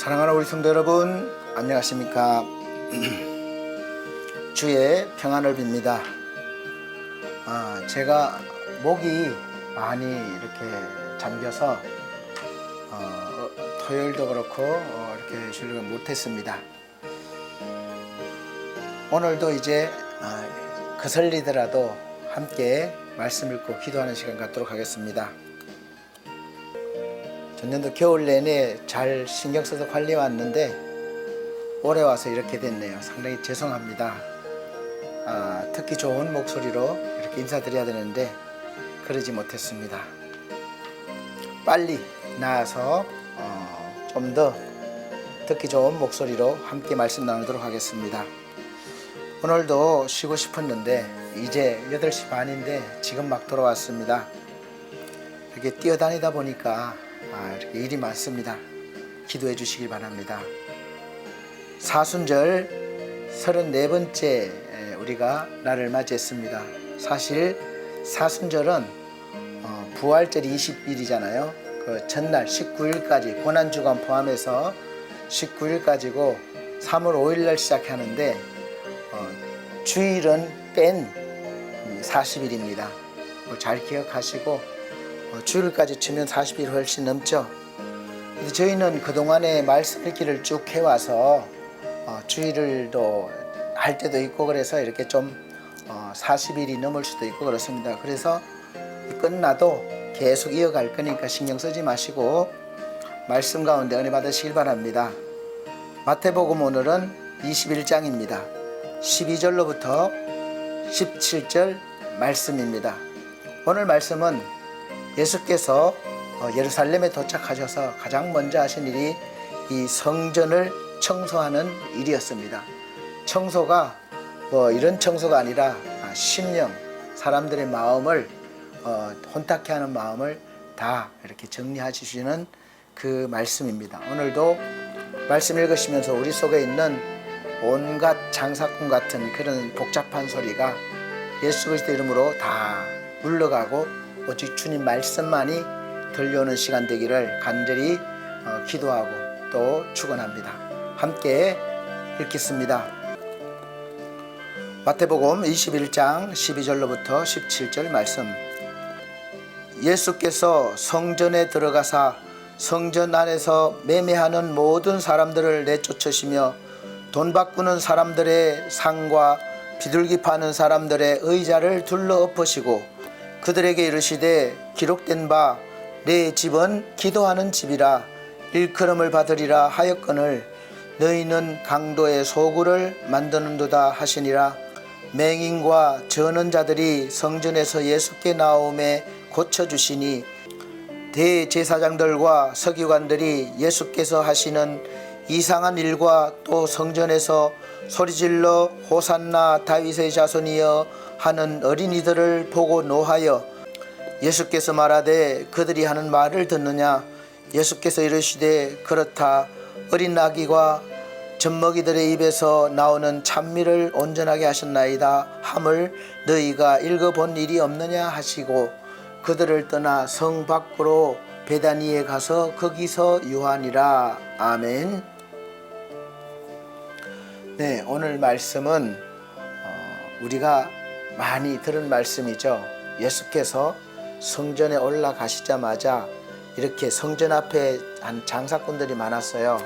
사랑하는 우리 성도 여러분, 안녕하십니까? 주의 평안을 빕니다. 아, 제가 목이 많이 이렇게 잠겨서 어, 토요일도 그렇고 어, 이렇게 주일을 못했습니다. 오늘도 이제 아, 그설리더라도 함께 말씀 읽고 기도하는 시간 갖도록 하겠습니다. 전년도 겨울 내내 잘 신경 써서 관리해 왔는데 올해 와서 이렇게 됐네요. 상당히 죄송합니다. 아, 특히 좋은 목소리로 이렇게 인사드려야 되는데 그러지 못했습니다. 빨리 나아서 어, 좀더 듣기 좋은 목소리로 함께 말씀 나누도록 하겠습니다. 오늘도 쉬고 싶었는데 이제 8시 반인데 지금 막 돌아왔습니다. 이렇게 뛰어다니다 보니까 아, 이렇게 일이 많습니다. 기도해 주시길 바랍니다. 사순절 34번째 우리가 날을 맞이했습니다. 사실 사순절은 어, 부활절이 20일이잖아요. 그 전날 19일까지 고난주간 포함해서 19일까지고 3월 5일 날 시작하는데 어, 주일은 뺀 40일입니다. 잘 기억하시고 어, 주일까지 치면 40일 훨씬 넘죠. 저희는 그동안에 말씀 읽기를 쭉 해와서 어, 주일을도 할 때도 있고 그래서 이렇게 좀 어, 40일이 넘을 수도 있고 그렇습니다. 그래서 끝나도 계속 이어갈 거니까 신경 쓰지 마시고 말씀 가운데 은혜 받으시길 바랍니다. 마태복음 오늘은 21장입니다. 12절로부터 17절 말씀입니다. 오늘 말씀은 예수께서 어, 예루살렘에 도착하셔서 가장 먼저 하신 일이 이 성전을 청소하는 일이었습니다. 청소가 뭐 이런 청소가 아니라 아, 심령, 사람들의 마음을 어, 혼탁해 하는 마음을 다 이렇게 정리하시는 그 말씀입니다. 오늘도 말씀 읽으시면서 우리 속에 있는 온갖 장사꾼 같은 그런 복잡한 소리가 예수 그리스도 이름으로 다 물러가고 오직 주님 말씀만이 들려오는 시간 되기를 간절히 어, 기도하고 또 축원합니다. 함께 읽겠습니다. 마태복음 21장 12절로부터 17절 말씀. 예수께서 성전에 들어가사 성전 안에서 매매하는 모든 사람들을 내쫓으시며 돈 바꾸는 사람들의 상과 비둘기 파는 사람들의 의자를 둘러 엎으시고 그들에게 이르시되 기록된 바 내 집은 기도하는 집이라. 일컬음을 받으리라 하였거늘 너희는 강도의 소굴을 만드는도다 하시니라. 맹인과 저는 자들이 성전에서 예수께 나오매 고쳐주시니 대제사장들과 서기관들이 예수께서 하시는 이상한 일과 또 성전에서 소리질러 호산나 다윗의 자손이여 하는 어린이들을 보고 노하여 예수께서 말하되 그들이 하는 말을 듣느냐? 예수께서 이르시되 그렇다. 어린 아기와 젖먹이들의 입에서 나오는 찬미를 온전하게 하셨나이다. 함을 너희가 읽어본 일이 없느냐? 하시고 그들을 떠나 성 밖으로 베다니에 가서 거기서 유하니라. 아멘. 네 오늘 말씀은 어, 우리가 많이 들은 말씀이죠. 예수께서 성전에 올라가시자마자 이렇게 성전 앞에 한 장사꾼들이 많았어요.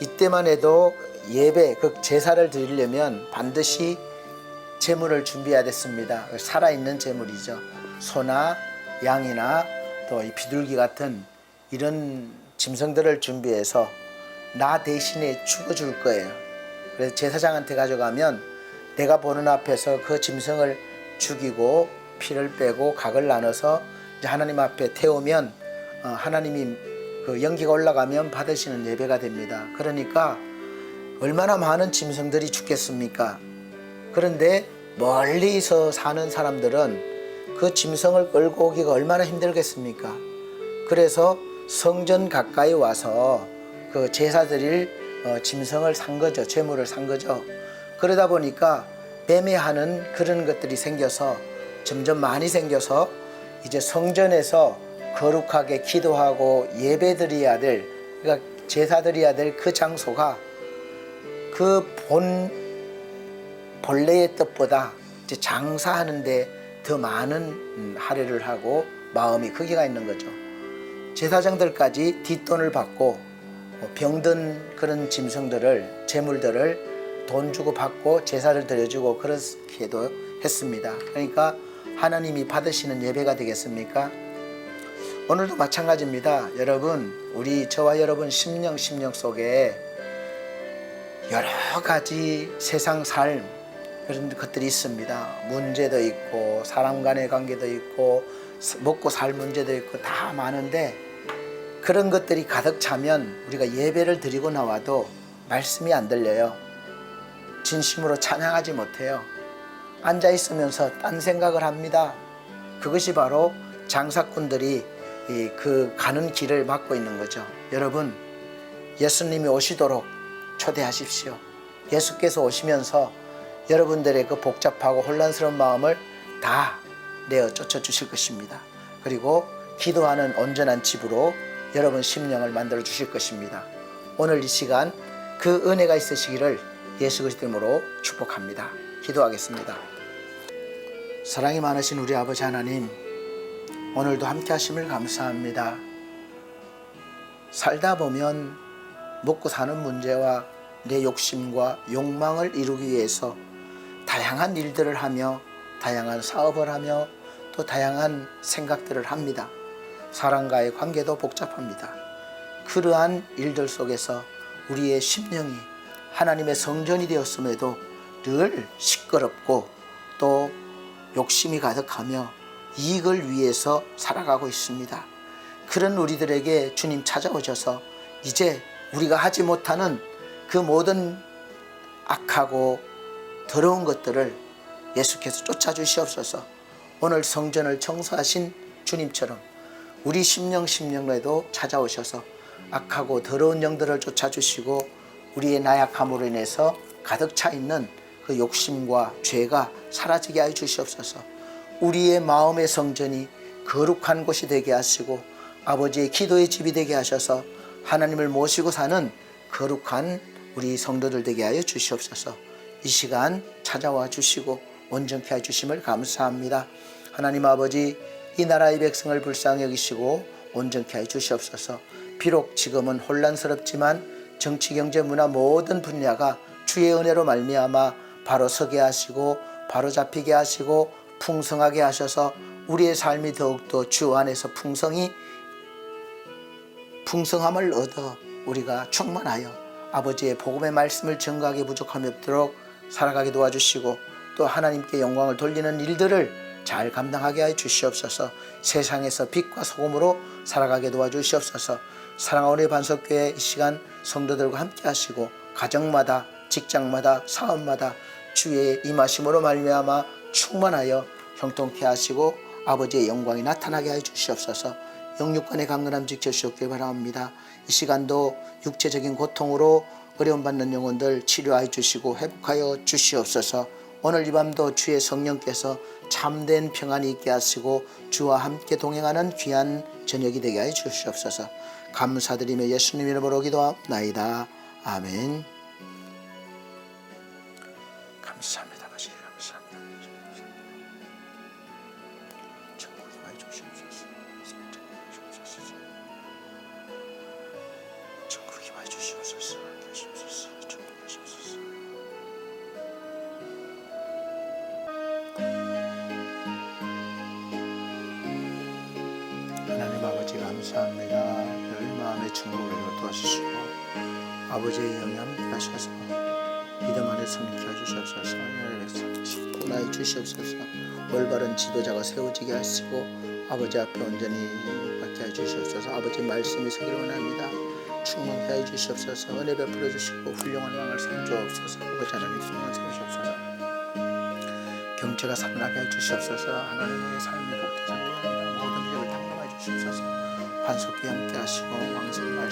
이때만 해도 예배, 그 제사를 드리려면 반드시 제물을 준비해야 됐습니다. 살아있는 제물이죠. 소나 양이나 또이 비둘기 같은 이런 짐승들을 준비해서 나 대신에 죽어줄 거예요. 그래서 제사장한테 가져가면 내가 보는 앞에서 그 짐승을 죽이고 피를 빼고 각을 나눠서 하나님 앞에 태우면 어, 하나님이 그 연기가 올라가면 받으시는 예배가 됩니다. 그러니까 얼마나 많은 짐승들이 죽겠습니까? 그런데 멀리서 사는 사람들은 그 짐승을 끌고 오기가 얼마나 힘들겠습니까? 그래서 성전 가까이 와서 그 제사 드릴 어, 짐승을 산 거죠. 재물을 산 거죠. 그러다 보니까 매매하는 그런 것들이 생겨서 점점 많이 생겨서 이제 성전에서 거룩하게 기도하고 예배드려야 될 그러니까 제사드려야 될 그 장소가 그 본 본래의 뜻보다 이제 장사하는데 더 많은 음, 할애를 하고 마음이 크기가 있는 거죠. 제사장들까지 뒷돈을 받고 어, 병든 그런 짐승들을 재물들을 돈 주고 받고 제사를 드려주고 그렇게도 했습니다. 그러니까 하나님이 받으시는 예배가 되겠습니까? 오늘도 마찬가지입니다. 여러분, 우리 저와 여러분 심령 심령 속에 여러 가지 세상 삶 그런 것들이 있습니다. 문제도 있고 사람 간의 관계도 있고 먹고 살 문제도 있고 다 많은데 그런 것들이 가득 차면 우리가 예배를 드리고 나와도 말씀이 안 들려요. 진심으로 찬양하지 못해요. 앉아 있으면서 딴 생각을 합니다. 그것이 바로 장사꾼들이 이그 가는 길을 막고 있는 거죠. 여러분, 예수님이 오시도록 초대하십시오. 예수께서 오시면서 여러분들의 그 복잡하고 혼란스러운 마음을 다 내어 쫓아 주실 것입니다. 그리고 기도하는 온전한 집으로 여러분 심령을 만들어 주실 것입니다. 오늘 이 시간 그 은혜가 있으시기를 예수 그리스도 이름으로 축복합니다. 기도하겠습니다. 사랑이 많으신 우리 아버지 하나님, 오늘도 함께 하심을 감사합니다. 살다 보면 먹고 사는 문제와 내 욕심과 욕망을 이루기 위해서 다양한 일들을 하며 다양한 사업을 하며 또 다양한 생각들을 합니다. 사람과의 관계도 복잡합니다. 그러한 일들 속에서 우리의 심령이 하나님의 성전이 되었음에도 늘 시끄럽고 또 욕심이 가득하며 이익을 위해서 살아가고 있습니다. 그런 우리들에게 주님 찾아오셔서 이제 우리가 하지 못하는 그 모든 악하고 더러운 것들을 예수께서 쫓아주시옵소서 오늘 성전을 청소하신 주님처럼 우리 심령 심령에도 찾아오셔서 악하고 더러운 영들을 쫓아주시고 우리의 나약함으로 인해서 가득 차 있는 그 욕심과 죄가 사라지게 하여 주시옵소서. 우리의 마음의 성전이 거룩한 곳이 되게 하시고 아버지의 기도의 집이 되게 하셔서 하나님을 모시고 사는 거룩한 우리 성도들 되게 하여 주시옵소서. 이 시간 찾아와 주시고 온전케 해 주심을 감사합니다. 하나님 아버지 이 나라의 백성을 불쌍히 여기시고 온전케 해 주시옵소서. 비록 지금은 혼란스럽지만 정치 경제 문화 모든 분야가 주의 은혜로 말미암아 바로 서게 하시고 바로 잡히게 하시고 풍성하게 하셔서 우리의 삶이 더욱더 주 안에서 풍성히 풍성함을 얻어 우리가 충만하여 아버지의 복음의 말씀을 증거하게 부족함이 없도록 살아가게 도와주시고 또 하나님께 영광을 돌리는 일들을 잘 감당하게 하여 주시옵소서. 세상에서 빛과 소금으로 살아가게 도와주시옵소서. 사랑하는 반석교회 이 시간 성도들과 함께 하시고 가정마다 직장마다 사업마다 주의 임하심으로 말미암아 충만하여 형통케 하시고 아버지의 영광이 나타나게 하여 주시옵소서. 영육간의 강건함 지켜주시옵길 바랍니다. 이 시간도 육체적인 고통으로 어려움 받는 영혼들 치료하여 주시고 회복하여 주시옵소서. 오늘 이 밤도 주의 성령께서 참된 평안이 있게 하시고 주와 함께 동행하는 귀한 저녁이 되게 하여 주시옵소서 감사드리며 예수님 이름으로 기도하옵나이다. 아멘 감사합니다. 아버지 감사합니다. 천국에 많이 주시옵소서. 천국에 많이 주시옵소서. 주시옵소서. 도와주시고 아버지의 함께 하셔서 믿음 안에 성립해 주시옵소서. 십분하여 주시옵소서. 올바른 지도자가 세워지게 하시고 아버지 앞에 온전히 받게 해 주시옵소서. 아버지 말씀이 서기를 원합니다. 충만케 해 주시옵소서. 은혜 베풀어 주시고 훌륭한 왕을 세워주옵소서. 아버지 하나님 승만 세우시옵소서. 경제가 살아나게 해 주시옵소서. 하나님의 삶이 복되게 하리라 모든 일을 탕감해 주시옵소서. 반석기 함께 하시고 왕성 말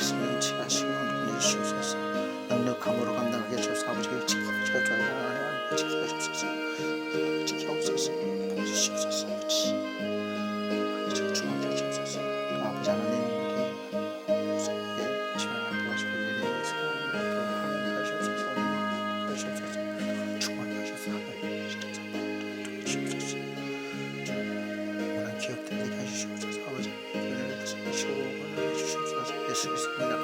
Ashes.